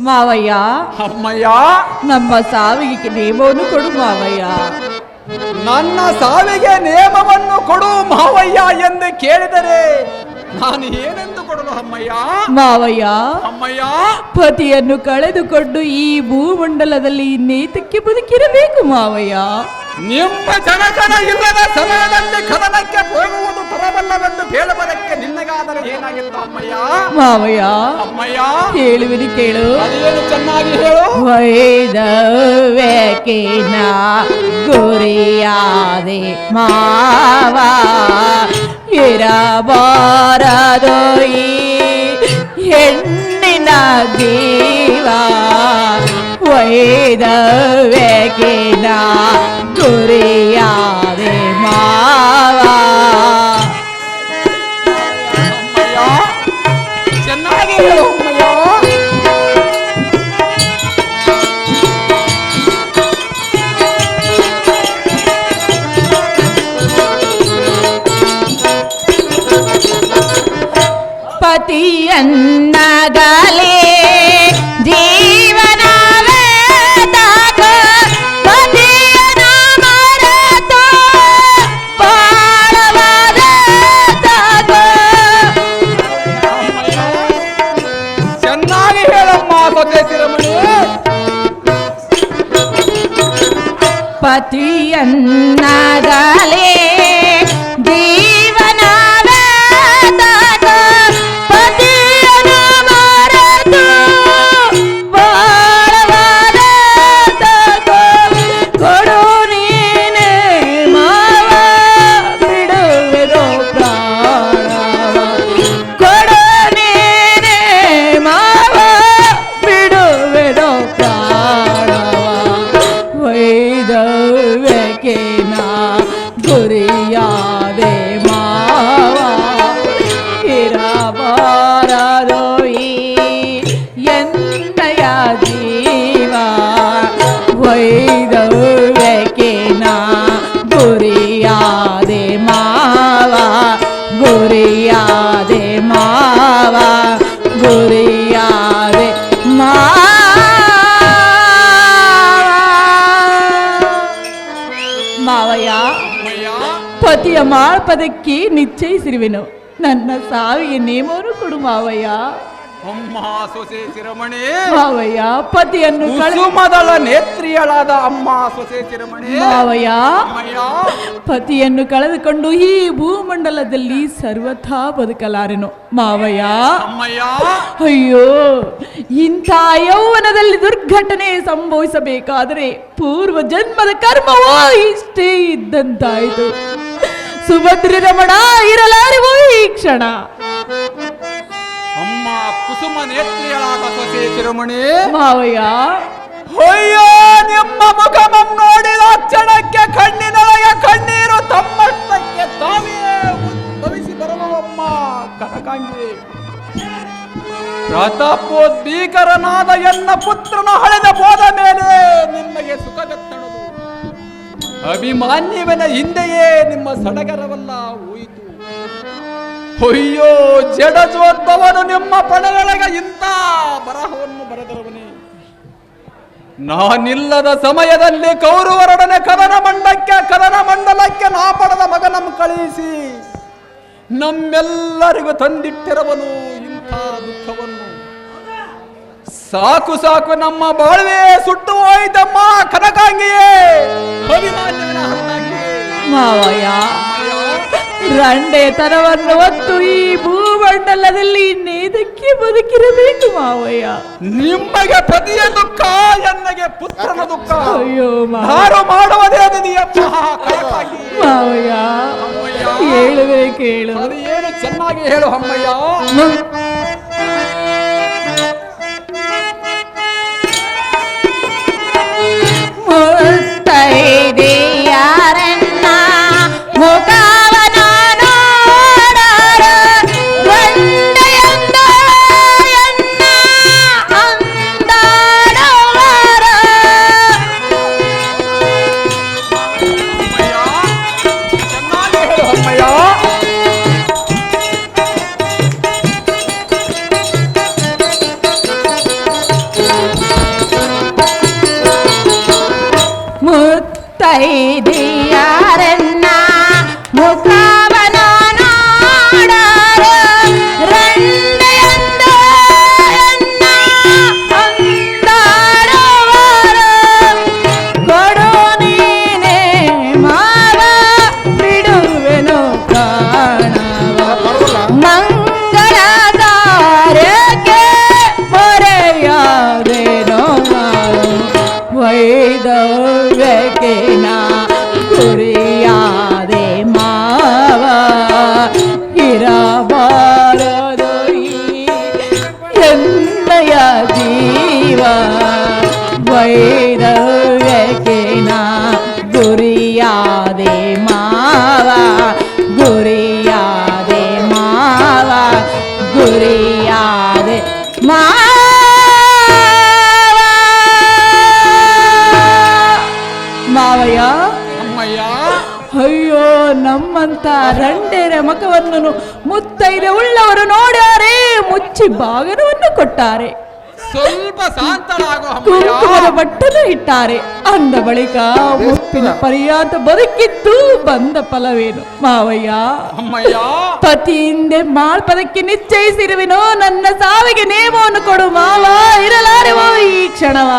ಮಾವಯ್ಯ. ಅಮ್ಮಯ್ಯ. ನಮ್ಮ ಸಾವಿಗೆ ನೇಮವನ್ನು ಕೊಡು ಮಾವಯ್ಯ. ನನ್ನ ಸಾವಿಗೆ ನೇಮವನ್ನು ಕೊಡು ಮಾವಯ್ಯ ಎಂದು ಕೇಳಿದರೆ ನಾನು ಏನೆಂದು ಕೊಡಲು ಅಮ್ಮಯ್ಯ? ಮಾವಯ್ಯ ಅಮ್ಮಯ್ಯ? ಪತಿಯನ್ನು ಕಳೆದುಕೊಂಡು ಈ ಭೂಮಂಡಲದಲ್ಲಿ ಇನ್ನೇತಕ್ಕೆ ಬದುಕಿರಬೇಕು ಮಾವಯ್ಯ. ನಿಮ್ಮ ಜನಗಣ ಇಲ್ಲದ ಸಮಯದಲ್ಲಿ ಕದನಕ್ಕೆ ಹೋಗುವುದು ತರಬಲ್ಲವೆಂದು ಹೇಳುವುದಕ್ಕೆ ನಿನ್ನಗಾದರೆ ಏನಾಗಿಲ್ಲ ಅಮ್ಮಯ್ಯ? ಮಾವಯ್ಯ ಅಮ್ಮಯ್ಯ? ಹೇಳುವಿರಿ ಕೇಳು. ಅದೇನು ಚೆನ್ನಾಗಿ ಹೇಳು? ವೈದವ್ಯಕ್ಕಿನ ಗುರಿಯಾದೆ ಮಾವ. ಇರಬಾರದು ಈ ಹೆಣ್ಣಿನ ಜೀವ ವೈದವ್ಯಕ್ಕಿನ ಗುರಿಯಾದೆ தீயன்னகலே தீ ಪತಿಯ ಮಾಳ್ಪದಕ್ಕೆ ನಿಶ್ಚಯಿಸಿರುವೆನು. ನನ್ನ ಸಾವಿಗೆ ನೇಮವನ್ನು ಕೊಡು ಮಾವಯ್ಯ. ಅಮ್ಮ ಸೊಸೆ ಶಿರಮಣಿ. ಮಾವಯ್ಯ ಪತಿಯನ್ನು ಕಳೆ ಕುಸುಮದಳ ನೇತ್ರಿಯಳಾದ ಅಮ್ಮ ಸೊಸೆ ಶಿರಮಣಿ. ಮಾವಯ್ಯ ಅಮ್ಮಯ್ಯ. ಪತಿಯನ್ನು ಕಳೆದುಕೊಂಡು ಈ ಭೂಮಂಡಲದಲ್ಲಿ ಸರ್ವಥಾ ಬದುಕಲಾರೆನು. ಮಾವಯ್ಯ. ಅಮ್ಮಯ್ಯ. ಅಯ್ಯೋ ಇಂಥ ಯೌವನದಲ್ಲಿ ದುರ್ಘಟನೆ ಸಂಭವಿಸಬೇಕಾದರೆ ಪೂರ್ವ ಜನ್ಮದ ಕರ್ಮವೋ ಇಷ್ಟೇ ಇದ್ದಂತಾಯಿತು. ಸುಭದ್ರಿ ರಮಣ ಇರಲಾರಿವೋ ಈ ಕ್ಷಣ. ಅಮ್ಮ ಕುಸುಮ ನೇತ್ರಿಯಳಾದ ಸೊಸೆ ತಿರುಮಣಿ ಮಾವಯ್ಯ. ಅಯ್ಯೋ ನಿಮ್ಮ ಮುಖಮಂ ನೋಡಿದ ಕ್ಷಣಕ್ಕೆ ಕಣ್ಣಿನೊಳಗೆ ಕಣ್ಣೀರು ತಮ್ಮಷ್ಟಕ್ಕೆ ತಾವೇ ಉದ್ಭವಿಸಿ ಬರಲವಮ್ಮ ಕನಕಾಂಗಿ. ಪ್ರತಾಪೋದ್ಭೀಕರನಾದ ಎನ್ನ ಪುತ್ರನ ಹಳೆದ ಹೋದ ಮೇಲೆ ನಿಮಗೆ ಸುಖವೆತ್ತಣದು ಅಭಿಮಾನ್ಯವನ ಹಿಂದೆಯೇ ನಿಮ್ಮ ಸಡಗರವಲ್ಲ ಹೋಯಿತು. ಅಯ್ಯೋ ಜಡಜೋದ್ಭವನು ನಿಮ್ಮ ಪಣೆಯೊಳಗೆ ಇಂಥ ಬರಹವನ್ನು ಬರೆದಿರುವನೇ ನಾನಿಲ್ಲದ ಸಮಯದಲ್ಲಿ ಕೌರವರೊಡನೆ ಕದನ ಮಂಡಕ್ಕೆ, ಕದನ ಮಂಡಲಕ್ಕೆ ನಾ ಪಡೆದ ಮಗನಂ ಕಳಿಸಿ ನಮ್ಮೆಲ್ಲರಿಗೂ ತಂದಿಟ್ಟಿರವನು ಇಂಥ ದುಃಖವನ್ನು. ಸಾಕು ಸಾಕು ನಮ್ಮ ಬಾಳ್ವೆ ಸುಟ್ಟು ಹೋಯ್ತಮ್ಮ ಕನಕಾಂಗಿಯೇ. ಮಾವಯ್ಯ ರಂಡೆ ರಂಡೆತನವನ್ನು ಹೊತ್ತು ಈ ಭೂಮಂಡಲದಲ್ಲಿ ಇನ್ನೇದಕ್ಕೆ ಬದುಕಿರಬೇಕು ಮಾವಯ್ಯ? ನಿಮಗೆ ಪತಿಯ ದುಃಖ ಎನ್ನಗೆ ಪುತ್ರನ ದುಃಖ. ಅಯ್ಯೋ ಮಾರು ಮಾಡುವುದೇ ಮಾವಯ್ಯ ಹೇಳುವೆ ಕೇಳು. ಏನು ಚೆನ್ನಾಗಿ ಹೇಳು ಅಮ್ಮಯ್ಯ. day. ವೈರವ್ಯಕ್ಕೆ ನಾ ಗುರಿಯಾದೆ ಮಾವ ಗುರಿಯಾದೆ ಮಾವ ಗುರಿಯಾದೆ ಮಾವ ಮಾವಯ್ಯ ಅಮ್ಮಯ್ಯ ಅಯ್ಯೋ ನಮ್ಮಂತ ರಂಡೆರ ಮಖವನ್ನು ಮುತ್ತೈದೆ ಉಳ್ಳವರು ನೋಡ್ಯಾರೆ ಮುಚ್ಚಿ ಬಾಗನವನ್ನು ಕೊಟ್ಟಾರೆ ಸ್ವಲ್ಪ ಬಟ್ಟಲು ಇಟ್ಟಾರೆ. ಅಂದ ಬಳಿಕ ಮುಪ್ಪಿನ ಪರ್ಯಾತ ಬದುಕಿದ್ದು ಬಂದ ಫಲವೇನು? ಮಾವಯ್ಯ. ಅಮ್ಮಯ್ಯ. ಪತಿಯಿಂದೆ ಮಾಳ್ಪದಕ್ಕೆ ನಿಶ್ಚಯಿಸಿರುವೆನೋ? ನನ್ನ ಸಾವಿಗೆ ನೇಮವನ್ನು ಕೊಡು ಮಾವ. ಇರಲಾರೆವೋ ಈ ಕ್ಷಣವ.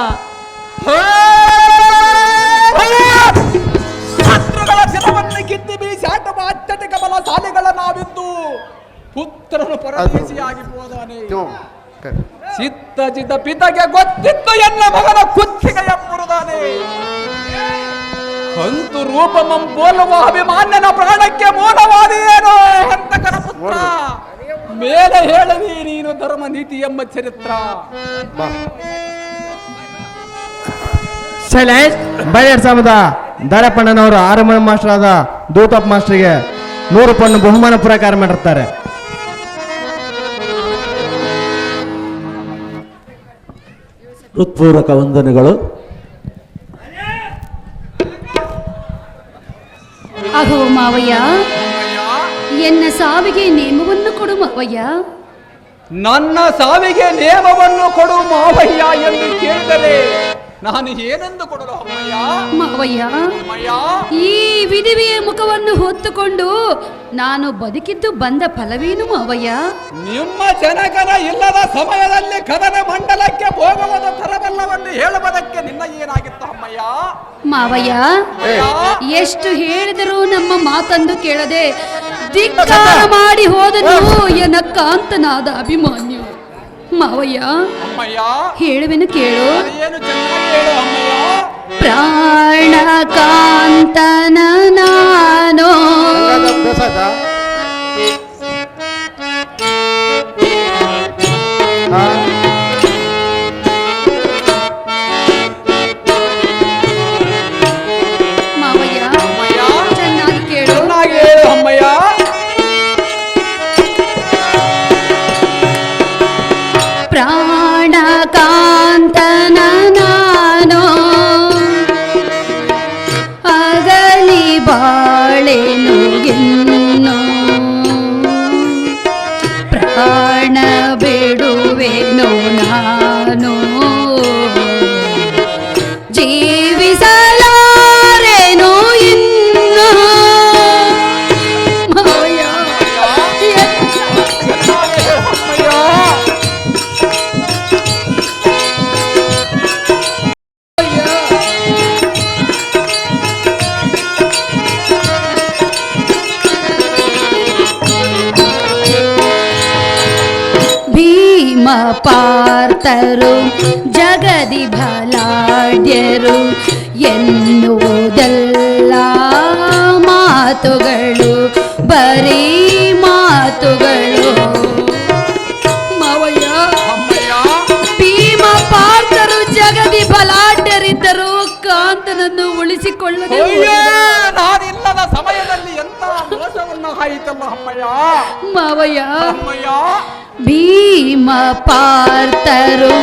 ಶತ್ರುಗಳ ಶಿರವನ್ನು ಕಿತ್ತಿ ಬೀಸಿ ಆಟವ ಅತ್ಯಧಿಕ ಬಲ ಸಾಲೆಗಳ ನಾವಿದ್ದು ಪುತ್ರನು ಪರದೇಶಿಯಾಗಿ ಹೋದವನೇ ಚಿತ್ತ ಚಿತ್ತ ಪಿತಗೆ ಗೊತ್ತಿತ್ತು ಎನ್ನ ಮಗನ ಕುತ್ತಿಗೆ ಎಂಬುದಾನೆ ಕಂತು ರೂಪಮಂ ಬೋಲುವ ಅಭಿಮಾನ್ಯನ ಪ್ರಾಣಕ್ಕೆ ಮೂಲವಾದಿಯೇನೋ ಹಂತಕನ ಪುತ್ರ? ಮೇಲೆ ಹೇಳವಿ ನೀನು ಧರ್ಮ ನೀತಿ ಎಂಬ ಚರಿತ್ರ. ಶೈಲೇಶ್ ಬೈಯರ್ ಸಮದ ದಾರಪ್ಪಣ್ಣನವರು ಆರಮಣ ಮಾಸ್ಟರ್ ಆದ ದೂತಪ್ಪ ಮಾಸ್ಟರ್ಗೆ ನೂರು ಪಣ್ಣು ಬಹುಮಾನ ಪುರಕಾರ ಮಾಡಿರ್ತಾರೆ. ಹೃತ್ಪೂರ್ವಕ ವಂದನೆಗಳು. ಅಹೋ ಮಾವಯ್ಯ ಎನ್ನ ಸಾವಿಗೆ ನೇಮವನ್ನು ಕೊಡು ಮಾವಯ್ಯ. ನನ್ನ ಸಾವಿಗೆ ನೇಮವನ್ನು ಕೊಡು ಮಾವಯ್ಯ ಎಂದು ಕೇಳಿದರೆ ನಾನು ಏನೆಂದು ಕೊಡಲು ಅಮ್ಮಯ್ಯ ಮಾವಯ್ಯ? ಈ ವಿಧಿವಿಯ ಮುಖವನ್ನು ಹೊತ್ತುಕೊಂಡು ನಾನು ಬದುಕಿದ್ದು ಬಂದ ಫಲವೇನು ಅವಯ್ಯ ನಿಮ್ಮ ಜನಕನ ಇಲ್ಲದ ಸಮಯದಲ್ಲಿ ಕದನ ಮಂಡಲಕ್ಕೆ ಹೋಗುವುದು ತರಬಲ್ಲವನ್ನು ಹೇಳುವುದಕ್ಕೆ ನಿನ್ನ ಏನಾಗಿತ್ತು ಅಮ್ಮಯ್ಯ? ಮಾವಯ್ಯ ಎಷ್ಟು ಹೇಳಿದರೂ ನಮ್ಮ ಮಾತಂದು ಕೇಳದೆ ಧಿಕ್ಕಾರ ಮಾಡಿ ಹೋದನು ಎನಕ್ಕ ಅಂತನಾದ ಅಭಿಮಾನ್ಯು. ಮಾವಯ್ಯ ಅಮ್ಮಯ್ಯ. ಹೇಳುವೆನು ಕೇಳು. ಏನು ಚೆನ್ನಾಗಿ ಹೇಳು ಅಮ್ಮಯ್ಯ. ಪಾರ್ತರು ಜಗದಿ ಬಲಾಢ್ಯರು ಎನ್ನುವುದೆಲ್ಲ ಹಾಯಿತಲ್ಲ ಅಮ್ಮಯ್ಯ? ಮಾವಯ್ಯ. ಅಮ್ಮಯ್ಯ? ಭೀಮ ಪಾರ್ತರು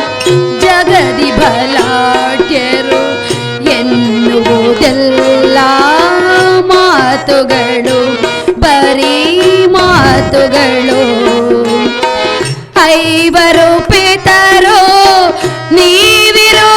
ಜಗದಿ ಬಲಾಟ್ಯರು ಎನ್ನುವುದೆಲ್ಲ ಮಾತುಗಳು ಬರೀ ಮಾತುಗಳು. ಐವರು ಪಿತರು ನೀವಿರುತ್ತಿರಲು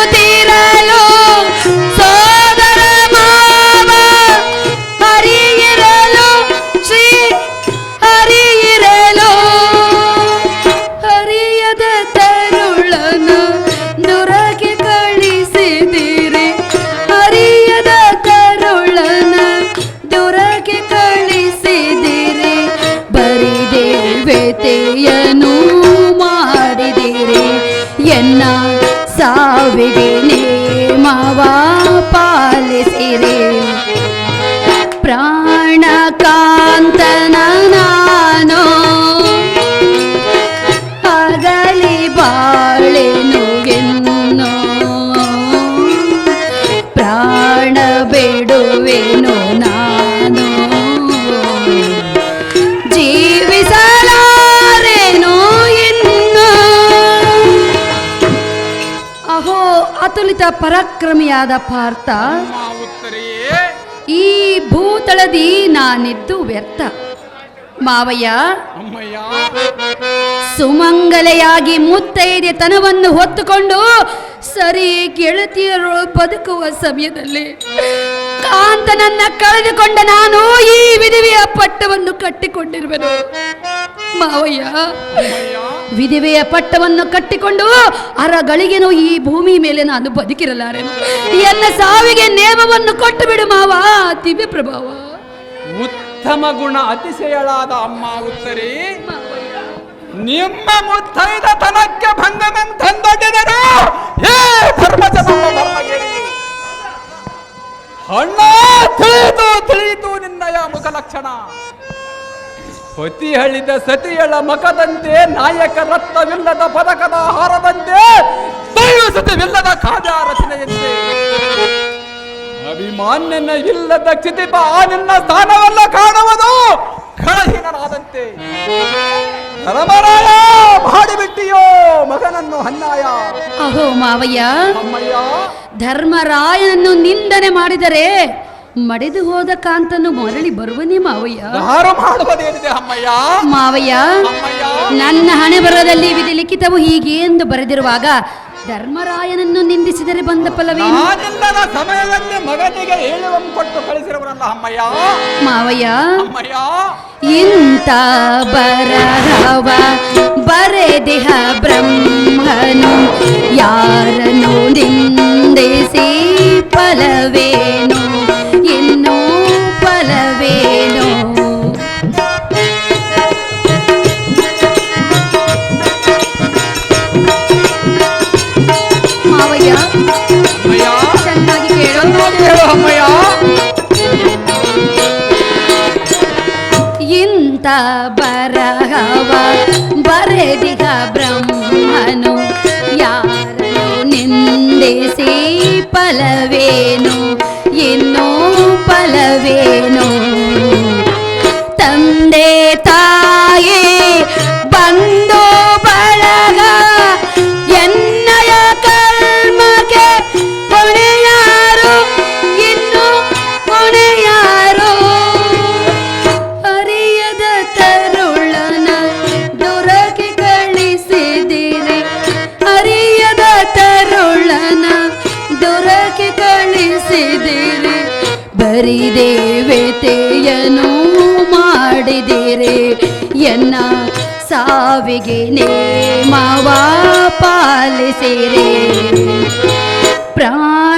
ಬರಿದೆ ವ್ಯತೆಯನು ಮಾಡಿದಿರಿ ಎನ್ನ ಸಾವಿಗೆ ನೇಮವ ಪರಾಕ್ರಮಿಯಾದ ಪಾರ್ಥ ಈ ಭೂತಳದಿ ನಾನಿದ್ದು ವ್ಯರ್ಥ. ಮಾವಯ್ಯ ಸುಮಂಗಲೆಯಾಗಿ ಮುತ್ತೈದೆ ತನವನ್ನು ಹೊತ್ತುಕೊಂಡು ಸರಿ ಗೆಳತಿಯರು ಬದುಕುವ ಸಮಯದಲ್ಲಿ ಕಾಂತನನ್ನ ಕಳೆದುಕೊಂಡ ನಾನು ಈ ವಿಧವೆಯ ಪಟ್ಟವನ್ನು ಕಟ್ಟಿಕೊಂಡಿರುವೆನು. ಮಾವಯ್ಯ ವಿಧವೆಯ ಪಟ್ಟವನ್ನು ಕಟ್ಟಿಕೊಂಡು ಅರಗಳಿಗೆನು ಈ ಭೂಮಿ ಮೇಲೆ ನಾನು ಬದುಕಿರಲಾರೆನು ಎಲ್ಲ ಸಾವಿಗೆ ನೇಮವನ್ನು ಕೊಟ್ಟು ಬಿಡು ಮಾವ ದಿವ್ಯ ಪ್ರಭಾವ. ಉತ್ತಮ ಗುಣ ಅತಿಶಯಳಾದ ಅಮ್ಮ ಉತ್ತರಿ. ನಿಮ್ಮ ಮುತ್ತೈದ ತನಕ್ಕೆ ಭಂಗಮೆಂತಂದೊಡ್ಡಿದರು ಏ ಧರ್ಮಜ ಹಣ್ಣ ತಿಳಿಯಿತು ತಿಳಿಯಿತು ನಿನ್ನಯ ಮುಖ ಲಕ್ಷಣ ಹೊತಿ ಹಳಿದ ಸತಿಯಳ ಮಕದಂತೆ ನಾಯಕ ರತ್ನವಿಲ್ಲದ ಪದಕದ ಹಾರದಂತೆ ಸತಿವಿಲ್ಲದ ಕಾದ ರಚನೆಯಂತೆ ಅಭಿಮಾನ್ಯನ ಇಲ್ಲದ ಕ್ಷಿತಿಪ ಆ ನಿನ್ನ ಸ್ಥಾನವಲ್ಲ ಕಾಣುವುದು ಖಳಹೀನನಾದಂತೆ ಧರ್ಮರಾಯ ಮಾಡಿಬಿಟ್ಟಿಯೋ ಮಗನನ್ನು ಹನ್ನಾಯ. ಅಹೋ ಮಾವಯ್ಯ ಅಮ್ಮಯ್ಯ. ಧರ್ಮರಾಯನನ್ನು ನಿಂದನೆ ಮಾಡಿದರೆ ಮಡಿದು ಹೋದ ಕಾಂತನು ಮರಳಿ ಬರುವನೇ ಮಾವಯ್ಯ. ಯಾರು ಮಾಡುವುದೇನಿದೆ ಅಮ್ಮಯ್ಯ? ಮಾವಯ್ಯ ಅಮ್ಮಯ್ಯ? ನನ್ನ ಹಣೆ ಬರದಲ್ಲಿ ವಿಧಿ ಲಿಖಿತವು ಹೀಗೆ ಎಂದು ಬರೆದಿರುವಾಗ ಧರ್ಮರಾಯನನ್ನು ನಿಂದಿಸಿದರೆ ಬಂದ ಫಲವೇ ನಾನಿಲ್ಲದ ಸಮಯದಲ್ಲಿ ಮಗನಿಗೆ ಹೇಳುವಂ ಕೊಟ್ಟು ಕಳಿಸಿರುವರಲ್ಲ ಅಮ್ಮಯ್ಯ? ಮಾವಯ್ಯ ಅಮ್ಮಯ್ಯ? ಇಂಥ ಬರಹವ ಬರೆದಿಹ ಬ್ರಹ್ಮನು ಯಾರನ್ನು ನಿಂದಿಸಿ ಫಲವೇನು? ನಿಂದಿಸಿ ಫಲವೇನು ಇನ್ನೂ ಫಲವೇನು ತಂದೆ ತಾಯಿ ಸಾವಿಗೆ ನೇಮವ ಪಾಲಿಸಿರಿ ಪ್ರಾಣಕಾಂತನ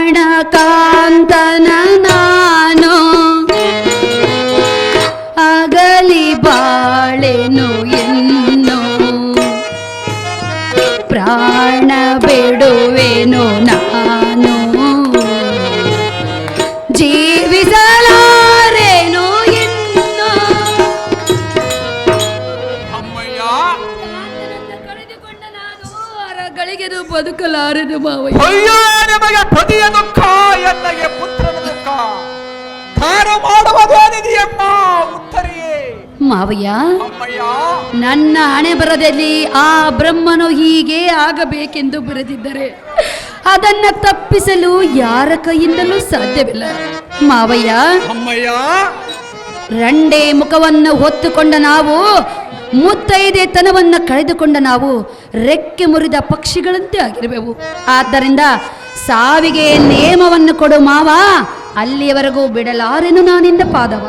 ಅರಗಳಿಗೆದು ಬದುಕಲಾರದು ಮಾವಯ್ಯ ಅಯ್ಯೋ ನಿಮಗೆ ಪತಿಯ ದುಃಖ ಎನ್ನಗೆ ಪುತ್ರನ ದುಃಖ? ಉತ್ತರಿಯೇ. ಮಾವಯ್ಯ ಅಮ್ಮಯ್ಯ. ನನ್ನ ಹಣೆ ಬರದಲ್ಲಿ ಆ ಬ್ರಹ್ಮನು ಹೀಗೆ ಆಗಬೇಕೆಂದು ಬರೆದಿದ್ದರೆ ಅದನ್ನ ತಪ್ಪಿಸಲು ಯಾರ ಕೈಯಿಂದಲೂ ಸಾಧ್ಯವಿಲ್ಲ. ಮಾವಯ್ಯ ಅಮ್ಮಯ್ಯ. ರಂಡೆ ಮುಖವನ್ನು ಹೊತ್ತುಕೊಂಡ ನಾವು ಮುತ್ತೈದೆ ತನವನ್ನ ಕಳೆದುಕೊಂಡ ನಾವು ರೆಕ್ಕೆ ಮುರಿದ ಪಕ್ಷಿಗಳಂತೆ ಆಗಿರಬೇಕು ಆದ್ದರಿಂದ ಸಾವಿಗೆ ನೇಮವನ್ನು ಕೊಡು ಮಾವ, ಅಲ್ಲಿಯವರೆಗೂ ಬಿಡಲಾರೆನು ನಾನಿಂದ ಪಾದವ.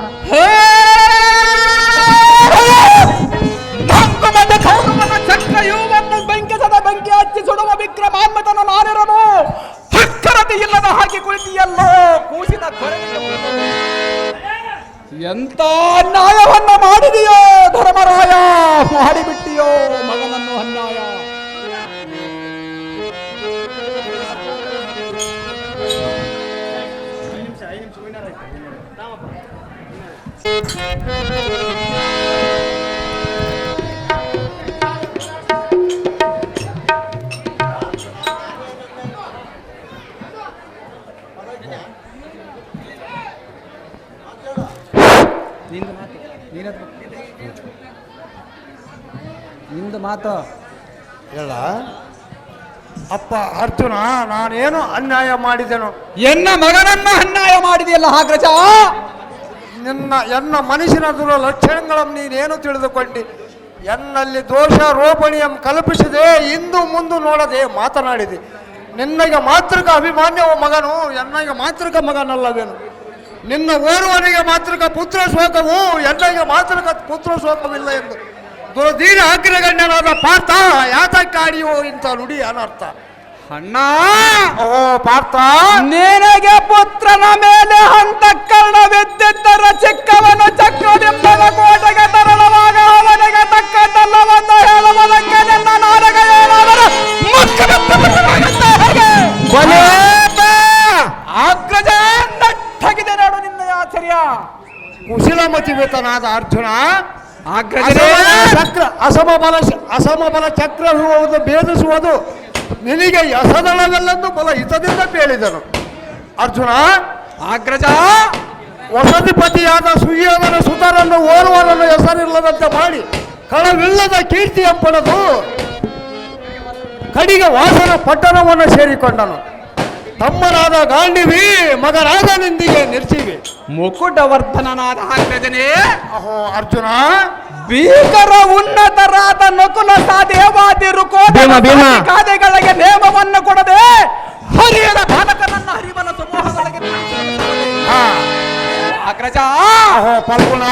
ನಾನೇನು ಅನ್ಯಾಯ ಮಾಡಿದೆನು. ಎನ್ನ ಮಗನನ್ನ ಅನ್ಯಾಯ ಮಾಡಿದೆಯಲ್ಲ ಹಾಗ್ರಜ? ನಿನ್ನ ಎನ್ನ ಮನುಷ್ಯನ ದುರ ಲಕ್ಷಣಗಳನ್ನು ನೀನೇನು ತಿಳಿದುಕೊಂಡಿ? ಎನ್ನಲ್ಲಿ ದೋಷ ರೋಪಣಿಯಂ ಕಲ್ಪಿಸಿದೆ ಇಂದು ಮುಂದು ನೋಡದೆ ಮಾತನಾಡಿದೆ. ನಿನ್ನಗೆ ಮಾತೃಕ ಅಭಿಮಾನ್ಯವ ಮಗನು ಎನ್ನಗೆ ಮಾತೃಕ ಮಗನಲ್ಲವೇನು? ನಿನ್ನ ಓರ್ವನಿಗೆ ಮಾತೃಕ ಪುತ್ರ ಶೋಕವು ಎನ್ನಗೆ ಮಾತೃಕ ಪುತ್ರ ಶೋಕವಿಲ್ಲ ಎಂದು. ದುರದೀನ ಅಗ್ರಗಣ್ಯನಾದ ಪಾತ್ರ ಯಾತಕ್ಕಾಡಿಯೋ ಇಂಥ ನುಡಿ ಅನರ್ಥ. ಅಣ್ಣ! ಓ ಪಾರ್ಥ! ನಿನಗೆ ಪುತ್ರನ ಮೇಲೆ ಹಂತಕರಣವಿದ್ದಿದ್ದರ ಚಿಕ್ಕವನು ಚಕ್ರದಿಂಬದ ಕೋಟೆಗೆ ತರಳವಾಗ ಅವನಿಗೆ ತಕ್ಕದ್ದಲ್ಲವೆಂದು ಹೇಳುವುದಕ್ಕೆ ನಿನ್ನ ನಾಡಗ ಹೇಗೆ? ಅಗ್ರಜ ನಟ್ಟಗಿದೆ ನೋಡು ನಿನ್ನ ಆಶ್ಚರ್ಯ ಕುಶಲಮತಿವೇತನಾದ ಅರ್ಜುನ ಚಕ್ರ ಅಸಮ ಚಕ್ರ ಅಸಮಬಲ ಅಸಮಬಲ ಚಕ್ರ ಭೇದಿಸುವುದು. ನಿನಗೆ ಯಸದಳವೆಲ್ಲಂದು ಬಲ ಹಿತದಿಂದ ಬೇಳಿದನು ಅರ್ಜುನ ಅಗ್ರಜ ವಸತಿಪತಿಯಾದ ಸುಯೋಧನ ಸುತರನ್ನು ಓರ್ವರನ್ನು ಹೆಸರಿಲ್ಲದಂತೆ ಮಾಡಿ ಕಳವಿಲ್ಲದ ಕೀರ್ತಿಯ ಪಡೆದು ಕಡಿಗೆ ವಾಸನ ಪಟ್ಟಣವನ್ನು ಸೇರಿಕೊಂಡನು. ತಮ್ಮನಾದ ಗಾಂಡಿವಿ ಮಗನಾದ ನಿಂದಿಗೆ ನಿರ್ಚಿವಿ ಮುಕುಟವರ್ಧನನಾದ ಅಗ್ರಜನೇ ಅಹೋ ಅರ್ಜುನ. ಭೀಕರ ಉನ್ನತರಾದ ನಕುಲ ಸಾದೇವಾದಿ ಭೀಮ, ಭೀಮ. ಕಾದೆಗಳಿಗೆ ನೇಮವನ್ನು ಕೊಡದೆ ಹರಿಯದ ಬಾಲಕನನ್ನ ಹರಿವನ. ಹಾ. ಅಗ್ರಜ. ಅಹೋ ಫಲ್ಗುಣ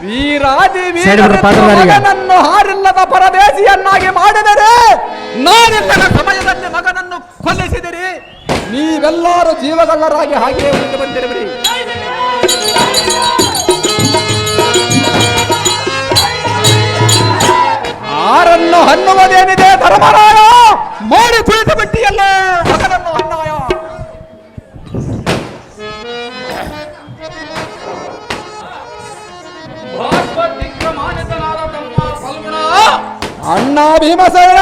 ವೀರಾದಿ ಸೈಡ್ ಬಿಡು, ಪಾತ್ರಧಾರಿಗೆ. ಮಗನನ್ನು ಹಾರಿಲ್ಲದ ಪರದೇಶಿಯನ್ನಾಗಿ ಮಾಡಿದರೆ ನಾನಿಲ್ಲದ ಸಮಯದಲ್ಲಿ ಮಗನನ್ನು ಕೊಲ್ಲಿಸಿದಿರಿ. ನೀವೆಲ್ಲರೂ ಜೀವಗಳ್ಳರಾಗಿ ಹಾಗೆಯೇ ಉಳಿದು ಬಂದಿರುವಿರಿ. ಆರನ್ನು ಹನ್ನುವುದೇನಿದೆ ಧರ್ಮರಾಯ? ಮಾಡಿ ಕುಳಿತು ಬಿಟ್ಟಿಯಲ್ಲ ಹನ್ನಾಯ ಅಣ್ಣ ಭೀಮಸೇನ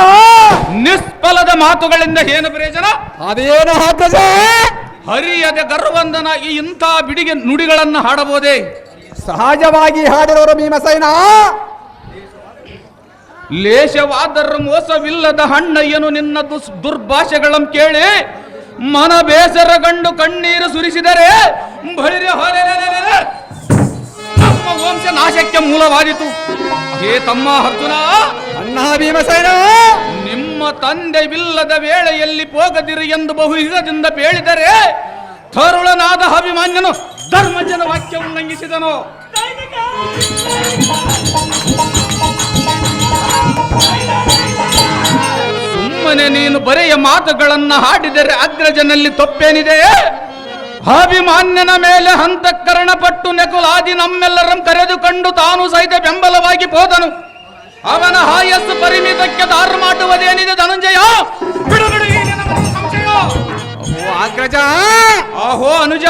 ನಿಷ್ಫಲದ ಮಾತುಗಳಿಂದ ಏನು ಪ್ರಯೋಜನ? ಅದೇನು ಹಾಕದೆ ಹರಿಯದ ಗರ್ವಂದನ ಈ ಇಂಥ ಬಿಡಿಗೆ ನುಡಿಗಳನ್ನು ಹಾಡಬಹುದೇ? ಸಹಜವಾಗಿ ಹಾಡಿರೋರು ಭೀಮಸೇನ? ಲೇಷವಾದರ ಮೋಸವಿಲ್ಲದ ಹಣ್ಣಯ್ಯನು ನಿನ್ನ ದುಸ್ ದುರ್ಭಾಷೆಗಳಂ ಕೇಳಿ? ಮನ ಬೇಸರ ಕಂಡು ಕಣ್ಣೀರು ಸುರಿಸಿದರೆ. ನಮ್ಮ ವಂಶ ನಾಶಕ್ಕೆ ಮೂಲವಾದಿತು. ಹೇ ತಮ್ಮ ಅರ್ಜುನ! ಅಣ್ಣ ಭೀಮಸೇನ! ನಿಮ್ಮ ತಂದೆವಿಲ್ಲದ ವೇಳೆಯಲ್ಲಿ ಹೋಗದಿರಿ ಎಂದು ಬಹು ಹಿತದಿಂದ ಬೇಳಿದರೆ ತರುಳನಾದ ಅಭಿಮಾನ್ಯನು ಧರ್ಮಜನ ವಾಕ್ಯ ಉಲ್ಲಂಘಿಸಿದನು. ಸುಮ್ಮನೆ ನೀನು ಬರೆಯ ಮಾತುಗಳನ್ನು ಹಾಡಿದರೆ ಅಗ್ರಜನಲ್ಲಿ ತಪ್ಪೇನಿದೆ? ಅಭಿಮಾನ್ಯನ ಮೇಲೆ ಹಂತಕರಣ ಪಟ್ಟು ನೆಕುಲಾದಿ ನಮ್ಮೆಲ್ಲರನ್ನು ಕರೆದುಕೊಂಡು ತಾನು ಸಹಿತ ಬೆಂಬಲವಾಗಿ ಹೋದನು. ಅವನ ಹಾಯಸ್ಸು ಪರಿಮಿತಕ್ಕೆ ದಾರು ಮಾಡುವುದೇನಿದೆ ಧನಂಜಯ. ಅಗ್ರಜ ಅಹೋ ಅನುಜ.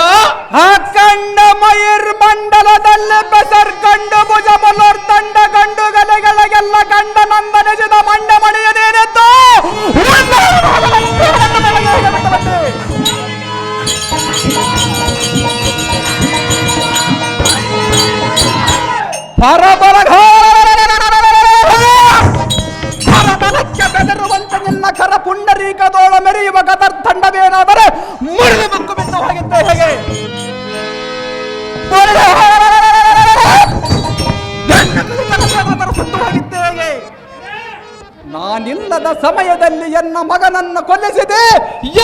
ಅಖಂಡ ಮಯರ್ ಮಂಡಲದಲ್ಲಿ ಬೆಸರ್ಕಂಡು ಭುಜ ಮಲರ್ ತಂಡ ಕಂಡು ಗಲೆಗಳಿಗೆಲ್ಲ ಕಂಡ ನಂದ ನಿಜದ ಮಂಡ ಮಣಿಯದೇನೆತ್ತು ಪರಬರ ಗದರ್ದಂಡವೇನಾದರೆ ಮುರಿದು ಮುಕ್ಕು ಬಿದ್ದು ಹೋಗಿದ್ದೆ ಹೇಗೆ? ಸುಟ್ಟು ಹೋಗಿದ್ದೆ ಹೇಗೆ ನಾನಿಲ್ಲದ ಸಮಯದಲ್ಲಿ ಎನ್ನ ಮಗನನ್ನು ಕೊಲ್ಲಿಸಿದೆ.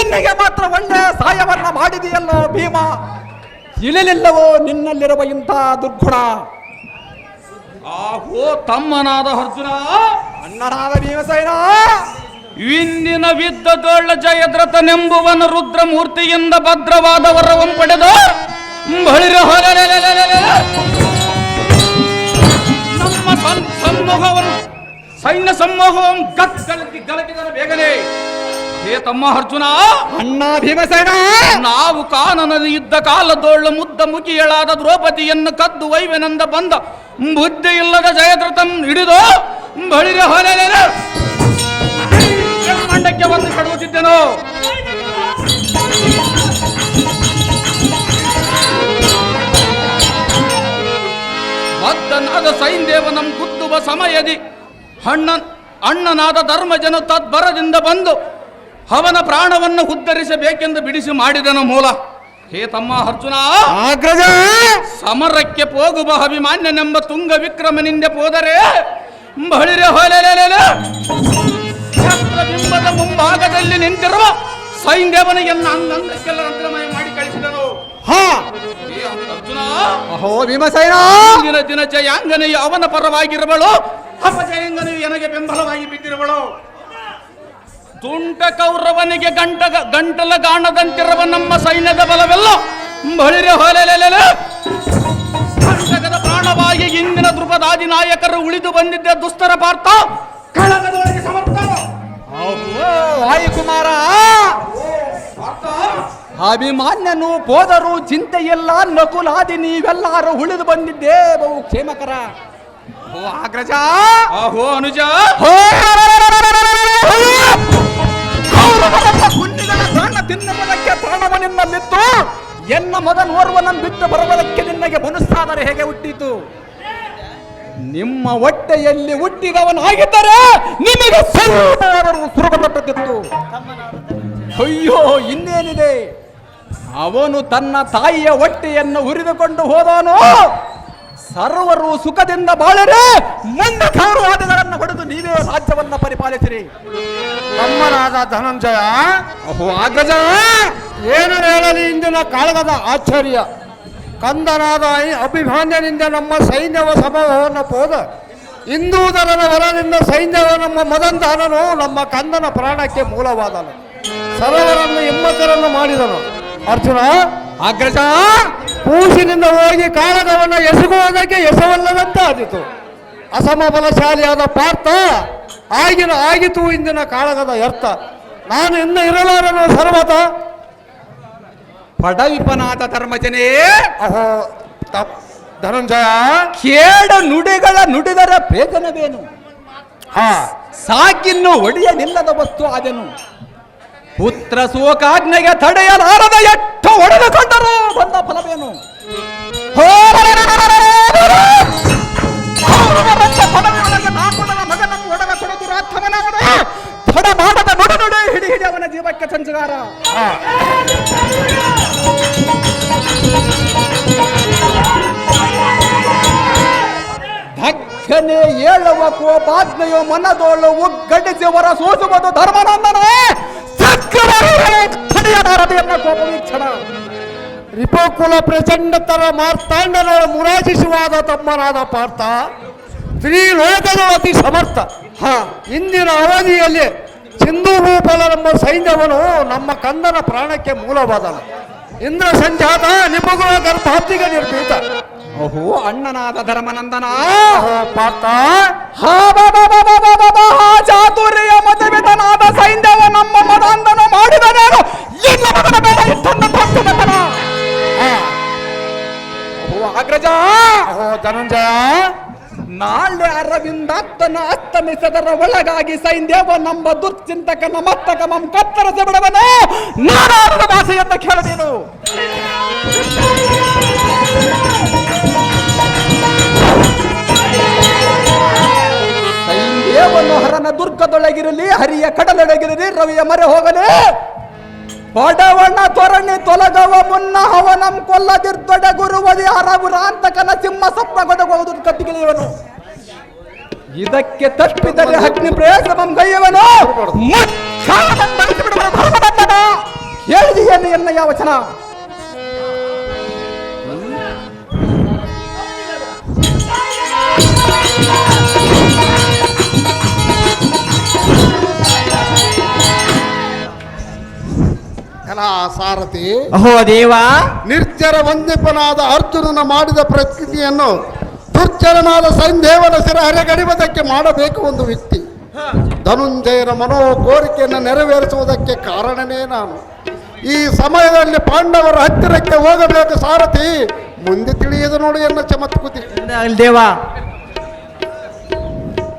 ಎನ್ನಿಗೆ ಮಾತ್ರ ಒಳ್ಳೆಯ ಸಹಾಯವನ್ನ ಮಾಡಿದೆಯಲ್ಲೋ ಭೀಮ? ಇಳಿಲಿಲ್ಲವೋ ನಿನ್ನಲ್ಲಿರುವ ಇಂಥ ದುರ್ಗುಣ? ಆಹೋ ತಮ್ಮನಾದ ಅರ್ಜುನ! ಅಣ್ಣನಾದ ಭೀಮಸೇನ! ಇಂದಿನ ವಿದ್ಯದೊಳ್ಳ ಜಯದ್ರತನೆಂಬುವನ ರುದ್ರಮೂರ್ತಿಯಿಂದ ಭದ್ರವಾದ ವರವನ್ನು ಪಡೆದು ಬಳಿರ. ನಮ್ಮ ಸಮ್ಮೋಹವನ್ನು ಸೈನ್ಯ ಸಮೂಹವನ್ನು ಗತ್ ಗಲತಿ ಗಲಟಿದನ ಬೇಗನೆ ಹೇ ತಮ್ಮ ಅರ್ಜುನ ಅಣ್ಣ ಭೀಮಸೇನ ನಾವು ಕಾನನಲ್ಲಿ ಇದ್ದ ಕಾಲದೋಳ್ಳ ಮುದ್ದ ಮುಗಿಯಳಾದ ದ್ರೌಪದಿಯನ್ನು ಕದ್ದು ವೈವನಂದ ಬಂದ ಬುದ್ಧಿ ಇಲ್ಲದ ಜಯದ್ರತನ್ ಹಿಡಿದು ಬಳಿರ ಹೊಲೆಲೆಲೆ. ಮಂಡಕ್ಕೆ ಬಂದು ಕಡುತ್ತಿದ್ದೆನು. ಬದ್ಧನಾದ ಸೈನ್ದೇವನಂ ಕುತ್ತುವ ಸಮಯದಿ ಹಣ್ಣ ಅಣ್ಣನಾದ ಧರ್ಮಜನು ತದ್ಬರದಿಂದ ಬಂದು ಅವನ ಪ್ರಾಣವನ್ನು ಉದ್ಧರಿಸಬೇಕೆಂದು ಬಿಡಿಸಿ ಮಾಡಿದನು ಮೂಲ. ಹೇ ತಮ್ಮ ಅರ್ಜುನ! ಸಮರಕ್ಕೆ ಹೋಗುವ ಅಭಿಮಾನ್ಯನೆಂಬ ತುಂಗ ವಿಕ್ರಮನಿಂದ ಹೋದರೆ ಬಳಿರೆ ಹೊಲೆಲೆಲೆಲೆ ಮುಂಭಾಗದಲ್ಲಿ ನಿಂತಿರುವ ಸೈನ್ಯವನಿಗೆಲ್ಲ ಅಂದಂದಕ್ಕೆಲ್ಲ ರಂಧ್ರಮಯ ಮಾಡಿ ಕಳಿಸಿದನು. ಹಾ. ಅರ್ಜುನ. ಅಹೋ ಭೀಮಸೇನ. ದಿನ ದಿನ ಜಯಾಂಗನೆಯು ಅವನ ಪರವಾಗಿರುವಳು ಅಪಜಯಾಂಗನೆಯು ನನಗೆ ಬೆಂಬಲವಾಗಿ ಬಿದ್ದಿರುವಳು. ತುಂಟ ಕೌರವನಿಗೆ ಗಂಟ ಗಂಟಲ ಗಾಣದಂತಿರುವ ನಮ್ಮ ಸೈನ್ಯದ ಬಲವೆಲ್ಲ ಬಳಿರೆ ಹೊಲೆಲೆಲೆಲೆ. ಕಂಟಕದ ಪ್ರಾಣವಾಗಿ ಇಂದಿನ ದೃಪದಾದಿ ನಾಯಕರು ಉಳಿದು ಬಂದಿದ್ದ ದುಸ್ತರ ಪಾರ್ಥ ಕಳಗದೊಳಗೆ ವಾಯುಕುಮಾರ! ಅಭಿಮಾನ್ಯನು ಹೋದರು ಚಿಂತೆಯಿಲ್ಲ ನಕುಲಾದಿ ನೀವೆಲ್ಲರೂ ಉಳಿದು ಬಂದಿದ್ದೇ ಬಹು ಕ್ಷೇಮಕರ! ಓ ಅಗ್ರಜ! ಓ ಅನುಜ! ಹುಣ್ಣಿಗಳ ಪ್ರಾಣ ತಿನ್ನುವುದಕ್ಕೆ ಪ್ರಾಣವನಿನ್ನಲ್ಲಿತ್ತು ಎನ್ನ ಮಗನ್ ಓರ್ವನನ್ನು ಬಿಟ್ಟು ಬರುವುದಕ್ಕೆ ನಿನ್ನಗೆ ಮನಸ್ಸಾದರೆ ಹೇಗೆ ಹುಟ್ಟಿತು? ನಿಮ್ಮ ಹೊಟ್ಟೆಯಲ್ಲಿ ಹುಟ್ಟಿದವನಾಗಿದ್ದರೆ ನಿಮಗೆ ಸರ್ವರೂ ಸುರಗಪಟ್ಟಿತ್ತು ಅಯ್ಯೋ ಇನ್ನೇನಿದೆ? ಅವನು ತನ್ನ ತಾಯಿಯ ಹೊಟ್ಟೆಯನ್ನು ಉರಿದುಕೊಂಡು ಹೋದವನು ಸರ್ವರು ಸುಖದಿಂದ ಬಾಳರೆ ಮುಂದೆ ಗೌರವಾದಿಗಳನ್ನು ಹೊಡೆದು ನೀವೇ ರಾಜ್ಯವನ್ನ ಪರಿಪಾಲಿಸಿರಿ. ತಮ್ಮನಾದ ಧನಂಜಯ ಅಹೋ ಅಗ್ರಜ ಏನು ಹೇಳಲಿ ಇಂದಿನ ಕಾಳಗದ ಆಶ್ಚರ್ಯ ಕಂದನಾದ ಅಭಿಮಾನ್ಯನಿಂದ ನಮ್ಮ ಸೈನ್ಯವ ಸಮೂಹವನ್ನು ಪೋದ. ಇಂದೂದರನ ವರದಿಂದ ಸೈನ್ಯವ ನಮ್ಮ ಮದಂತಾನನು ನಮ್ಮ ಕಂದನ ಪ್ರಾಣಕ್ಕೆ ಮೂಲವಾದನು. ಸರೋವರನ್ನು ಹಿಮ್ಮತರನ್ನು ಮಾಡಿದನು. ಅರ್ಜುನ, ಅಗ್ರಜ ಕೂಸಿನಿಂದ ಹೋಗಿ ಕಾಳಗವನ್ನು ಎಸಗುವುದಕ್ಕೆ ಎಸವಲ್ಲದಂತೆ ಆದಿತು. ಅಸಮಬಲಶಾಲಿಯಾದ ಪಾರ್ಥ, ಆಗಿನ, ಆಗಿತು ಇಂದಿನ ಕಾಳಗದ ಅರ್ಥ ನಾನು ಇನ್ನು ಇರಲಾರನು ಸರ್ವತ. ಪಡವಿಪನಾದ ಧರ್ಮಜನೇ. ಅಹೋ ತಪ್ ಧನಂಜಯ. ಕೇಡ ನುಡಿಗಳ ನುಡಿದರ ಪ್ರಯೋಜನವೇನು ಹಾ. ಸಾಕಿನ್ನು ಒಡೆಯನಿಲ್ಲದ ವಸ್ತು ಆದನು? ಪುತ್ರ ಶೋಕಾಜ್ಞೆಗೆ ತಡೆಯಲಾರದ ಎಷ್ಟು ಹೊಡೆದುಕೊಂಡರು ಬಂದ ಫಲವೇನು? ಪಡವಿಯೊಳಗೆ ಜೀವಕ್ಕೆ ಸಂಚಗಾರ ಧಕ್ಕನೆ ಏಳುವ ಕೋಪಾಜ್ಞೆಯು ಮನದೋಳು ಒಗ್ಗಡಿಸಿ ಹೊರ ಸೂಸುವುದು ಧರ್ಮನಂದನೇ. ಕೋಪ ವೀಕ್ಷಣ ರಿಪೋಕುಲ ಪ್ರಚಂಡತರ ಮಾರ್ತಾಂಡನ ಮುರಾಜಿಸುವಾದ ತಮ್ಮನಾದ ಪಾರ್ಥ ತ್ರಿಲೋಕದ ಅತಿ ಸಮರ್ಥ ಹ ಇಂದಿನ ಅವಧಿಯಲ್ಲಿ ಸಿಂಧು ಭೂಪಾಲ ನಮ್ಮ ಸೈನ್ಯವನು ನಮ್ಮ ಕಂದನ ಪ್ರಾಣಕ್ಕೆ ಮೂಲವಾದನು. ಇಂದ್ರ ಸಂಜಾತ ನಿಮಗುವ ಗರ್ಭಾಪ್ತಿಗೆ ನಿರ್ಭೀತ ಓಹೋ ಅಣ್ಣನಾದ ಧರ್ಮನಂದನ? ಹಾ ಚಾತುರ್ಯ ಮತವಿತನಾದ ಸೈನ್ಯವ ನಮ್ಮ ಮದಾಂಧನ ಮಾಡಿದನೇನು ಎಲ್ಲ ಮದನ ಭಕ್ತನತನ ಓಹೋ ಅಗ್ರಜ. ಓ ಧನಂಜಯ. ನಾಳೆ ಅರವಿಂದಾತ್ತನ ಅಸ್ತಮಿಸದರ ಒಳಗಾಗಿ ಸೈನ್ಯವ ನಮ್ಮ ದುರ್ಚಿಂತಕನ ಮಂ ಕತ್ತರಸ ಬಿಡವನು. ನಾನಾರದ ಭಾಷೆಯನ್ನ ಕೇಳದೇನು ಹರನ ದುರ್ಗದೊಳಗಿರಲಿ, ಹರಿಯ ಕಡಲೊಳಗಿರಲಿ, ರವಿಯ ಮರೆ ಹೋಗಲಿ. ಪಡವಣ್ಣ ತೊರಣಿ ತೊಲಗವ ಮುನ್ನ ಹವನಂ ಕೊಲ್ಲದಿರ್ದೊಡ ಗುರುವದಿ ಅರಬುರಾಂತಕನ ಸಿಂಹ ಸಪ್ಪ ಗೊದಗುವುದು ಕಟ್ಟಿಗಿಳಿಯವನು ಇದಕ್ಕೆ ತಪ್ಪಿದರೆ ಅಗ್ನಿ ಪ್ರಯಾಸಮಂ ದೈವನು ಹೇಳಿದೆಯನ್ನು ಎನ್ನ ಯಾವ ವಚನ? ಕಲಾ ಸಾರಥಿ ಅಹೋ ದೇವ. ನಿರ್ಜರ ವಂದಿಪನಾದ ಅರ್ಜುನನ ಮಾಡಿದ ಪ್ರಕೃತಿಯನ್ನು ದುರ್ಜರನಾದ ಸಂದೇವನ ಸಿರ ಹರೆಗಡಿಯುವುದಕ್ಕೆ ಮಾಡಬೇಕು ಒಂದು ವ್ಯಕ್ತಿ. ಧನುಂಜಯನ ಮನೋ ಕೋರಿಕೆಯನ್ನು ನೆರವೇರಿಸುವುದಕ್ಕೆ ಕಾರಣನೇ ನಾನು. ಈ ಸಮಯದಲ್ಲಿ ಪಾಂಡವರ ಹತ್ತಿರಕ್ಕೆ ಹೋಗಬೇಕು ಸಾರಥಿ. ಮುಂದೆ ತಿಳಿಯದು ನೋಡಿ ಎನ್ನ ಚಮತ್ಕುತಿ. ದೇವ.